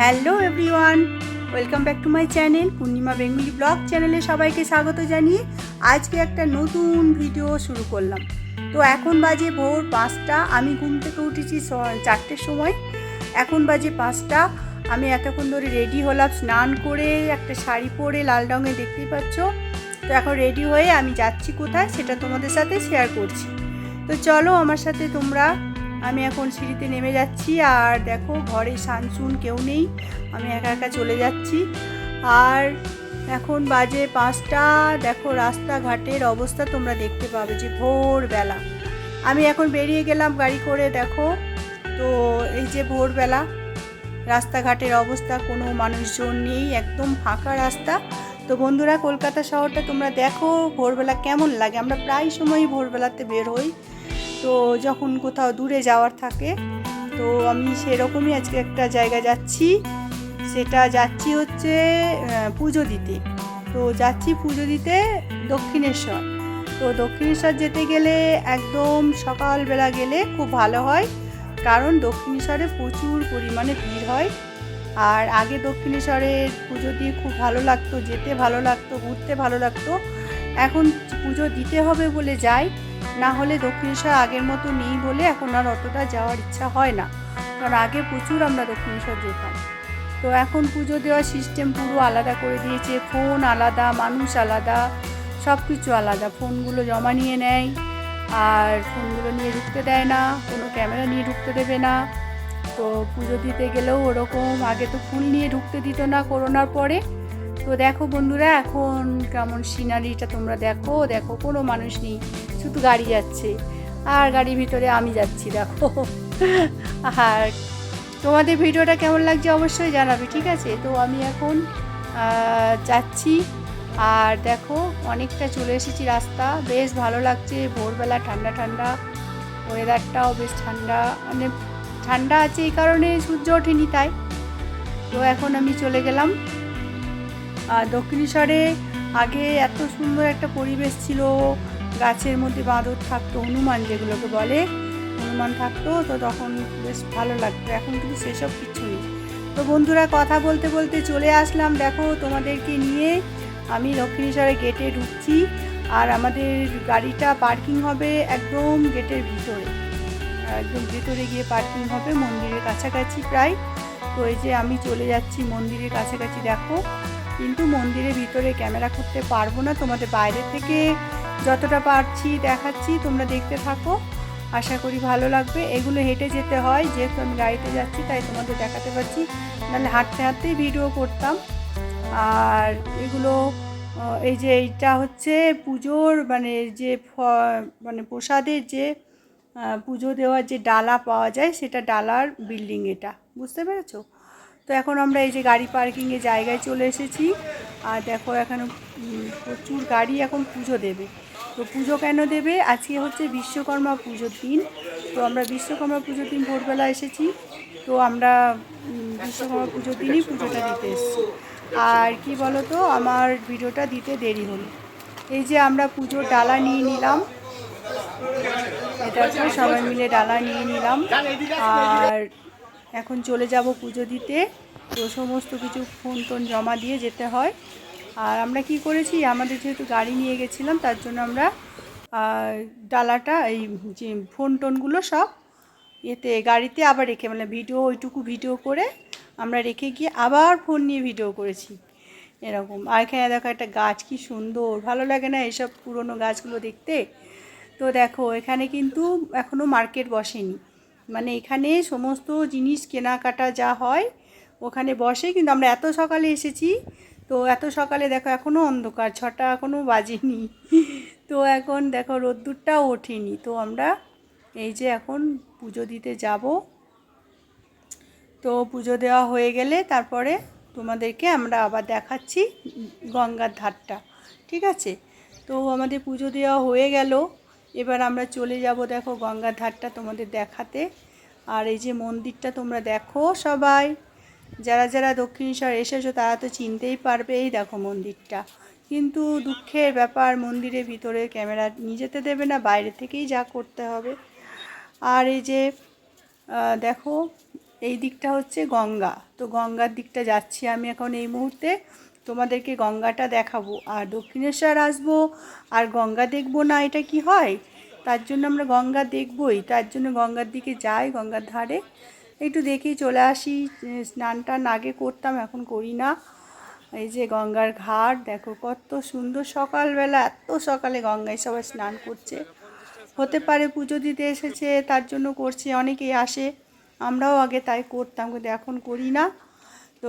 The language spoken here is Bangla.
Hello everyone, welcome back to my channel Purnima Bengali blog চ্যানেলে সবাইকে স্বাগত জানিয়ে আজকে একটা নতুন ভিডিও শুরু করলাম। তো এখন বাজে ভোর পাঁচটা, আমি ঘুম থেকে উঠেছি চারটের সময়। এখন বাজে পাঁচটা, আমি এতক্ষণ ধরে রেডি হলাম, স্নান করে একটা শাড়ি পরে লাল রঙে দেখতেই পাচ্ছ। তো এখন রেডি হয়ে আমি যাচ্ছি কোথায় সেটা তোমাদের সাথে শেয়ার করছি। তো চলো আমার সাথে তোমরা আমি এখন সিঁড়িতে নেমে যাচ্ছি আর দেখো ঘরে সানসুন কেউ নেই। আমি একা একা চলে যাচ্ছি। আর এখন বাজে পাঁচটা। দেখো রাস্তাঘাটের অবস্থা তোমরা দেখতে পাবে যে ভোরবেলা। আমি এখন বেরিয়ে গেলাম গাড়ি করে, দেখো। তো এই যে ভোরবেলা, রাস্তাঘাটের অবস্থা, কোনো মানুষজন নেই, একদম ফাঁকা রাস্তা। তো বন্ধুরা, কলকাতা শহরটা তোমরা দেখো, ভোরবেলা কেমন লাগে? আমরা প্রায় সময়ই ভোরবেলাতে বের হই। তো যখন কোথাও দূরে যাওয়ার থাকে, তো আমি সেরকমই আজকে একটা জায়গা যাচ্ছি। সেটা যাচ্ছি হচ্ছে পুজো দিতে। তো যাচ্ছি পুজো দিতে দক্ষিণেশ্বর। তো দক্ষিণেশ্বর যেতে গেলে একদম সকালবেলা গেলে খুব ভালো হয়। কারণ দক্ষিণেশ্বরে প্রচুর পরিমাণে ভিড় হয়। আর আগে দক্ষিণেশ্বরে পুজো দিয়ে খুব ভালো লাগতো, যেতে ভালো লাগতো, ঘুরতে ভালো লাগতো। এখন পুজো দিতে হবে বলে যাই। না হলে দক্ষিণেশ্বর আগের মতো নেই বলে এখন আর অতটা যাওয়ার ইচ্ছা হয় না। কারণ আগে প্রচুর আমরা দক্ষিণেশ্বর যেতাম। তো এখন পুজো দেওয়ার সিস্টেম পুরো আলাদা করে দিয়েছে। ফোন আলাদা, মানুষ আলাদা সব কিছু আলাদা ফোনগুলো জমা নিয়ে নেয় আর ফোনগুলো নিয়ে ঢুকতে দেয় না, কোনো ক্যামেরা নিয়ে ঢুকতে দেবে না। তো পুজো দিতে গেলেও ওরকম, আগে তো ফুল নিয়ে ঢুকতে দিত না করোনার পরে। তো দেখো বন্ধুরা, এখন কেমন সিনারিটা তোমরা দেখো। দেখো কোনো মানুষ নেই। শুধু গাড়ি যাচ্ছে। আর গাড়ির ভিতরে আমি যাচ্ছি, দেখো। আর তোমাদের ভিডিওটা কেমন লাগছে অবশ্যই জানাবে, ঠিক আছে? তো আমি এখন যাচ্ছি। আর দেখো, অনেকটা চলে এসেছি রাস্তা। বেশ ভালো লাগছে, ভোরবেলা ঠান্ডা ঠান্ডা ওয়েদারটাও বেশ ঠান্ডা। মানে ঠান্ডা আছে এই কারণে সূর্য ওঠেনি তাই। তো এখন আমি চলে গেলাম। আর দক্ষিণেশ্বরে আগে এত সুন্দর একটা পরিবেশ ছিল। গাছের মধ্যে বাঁদর থাকতো, হনুমান যেগুলোকে বলে, হনুমান থাকতো, তো তখন বেশ ভালো লাগতো। এখন কিন্তু সেসব কিছু নেই। তো বন্ধুরা, কথা বলতে বলতে চলে আসলাম। দেখো, তোমাদেরকে নিয়ে আমি দক্ষিণেশ্বরে গেটে ঢুকছি আর আমাদের গাড়িটা পার্কিং হবে একদম গেটের ভিতরে। একদম ভিতরে গিয়ে পার্কিং হবে, মন্দিরের কাছাকাছি প্রায়। তো এই যে আমি চলে যাচ্ছি মন্দিরের কাছাকাছি। দেখো, কিন্তু মন্দিরের ভিতরে ক্যামেরা করতে পারব না। তোমাদের বাইরে থেকে যতটা পারছি দেখাচ্ছি, তোমরা দেখতে থাকো। আশা করি ভালো লাগবে। এগুলো হেঁটে যেতে হয়, যেহেতু আমি গাড়িতে যাচ্ছি, তাই তোমাদের দেখাতে পারছি। নাহলে হাঁটতে হাঁটতেই ভিডিও করতাম। আর এগুলো এই যে এইটা হচ্ছে পুজোর মানে যে মানে প্রসাদের যে পুজো দেওয়ার যে ডালা পাওয়া যায়, সেটা ডালার বিল্ডিং এটা। বুঝতে পেরেছ? তো এখন আমরা এই যে গাড়ি পার্কিংয়ে জায়গায় চলে এসেছি। আর দেখো এখানে প্রচুর গাড়ি এখন পুজো দেবে। তো পুজো কেন দেবে? আজকে হচ্ছে বিশ্বকর্মা পুজোর দিন। তো আমরা বিশ্বকর্মা পুজোর দিন ভোরবেলা এসেছি। তো আমরা বিশ্বকর্মা পুজোর দিনই পুজোটা দিতে এসেছি। আর কি বলো তো আমার ভিডিওটা দিতে দেরি হলো। এই যে আমরা পুজোর ডালা নিয়ে নিলাম। এটাকে সবাই মিলে ডালা নিয়ে নিলাম। আর এখন চলে যাব পুজো দিতে। তো সমস্ত কিছু ফোন টোন জমা দিয়ে যেতে হয়। আর আমরা কি করেছি, আমাদের যেহেতু গাড়ি নিয়ে গেছিলাম, তার জন্য আমরা ডালাটা, এই যে ফোন টোনগুলো সব এতে গাড়িতে আবার রেখে মানে ভিডিও, ওইটুকু ভিডিও করে আমরা রেখে গিয়ে আবার ফোন নিয়ে ভিডিও করেছি। এরকম। আর এখানে দেখো একটা গাছ কি সুন্দর, ভালো লাগে না এসব পুরনো গাছগুলো দেখতে? তো দেখো, এখানে কিন্তু এখনও মার্কেট বসেনি। মানে এখানে সমস্ত জিনিস কেনাকাটা যা হয়, ওখানে বসে। কিন্তু আমরা এত সকালে এসেছি, তো এত সকালে দেখো এখনও অন্ধকার, ছটা এখনও বাজেনি। তো এখন দেখো রোদ্দুরটাও ওঠেনি। তো আমরা এই যে এখন পুজো দিতে যাব। তো পুজো দেওয়া হয়ে গেলে তারপরে তোমাদেরকে আমরা আবার দেখাচ্ছি গঙ্গার ধারটা। ঠিক আছে? তো আমাদের পুজো দেওয়া হয়ে গেল। এবার আমরা চলে যাব, দেখো গঙ্গার ধারটা তোমাদের দেখাতে। আর এই যে মন্দিরটা তোমরা দেখো সবাই। যারা যারা দক্ষিণেশ্বর এসেছ তারা তো চিনতেই পারবে এই দেখো মন্দিরটা। কিন্তু দুঃখের ব্যাপার, মন্দিরের ভিতরে ক্যামেরা নিয়ে যেতে দেবে না, বাইরে থেকেই যা করতে হবে। আর এই যে দেখো, এই দিকটা হচ্ছে গঙ্গা। তো গঙ্গার দিকটা যাচ্ছি আমি এখন এই মুহূর্তে। তোমাদেরকে গঙ্গাটা দেখাবো, আর দক্ষিণেশ্বর আসব, আর গঙ্গা দেখব না, এটা কি হয়? তার জন্য আমরা গঙ্গা দেখবই, তার জন্য গঙ্গার দিকে যাই, গঙ্গার ধারে। একটু দেখি চলে আসি স্নান টান আগে করতাম, এখন করি না। এই যে গঙ্গার ঘাট, দেখো কত সুন্দর সকালবেলা, এত সকালে গঙ্গায় সবাই স্নান করছে। হতে পারে পুজো দিতে এসেছে, তার জন্য করছে, অনেকেই আসে। আমরাও আগে তাই করতাম, কিন্তু এখন করি না। তো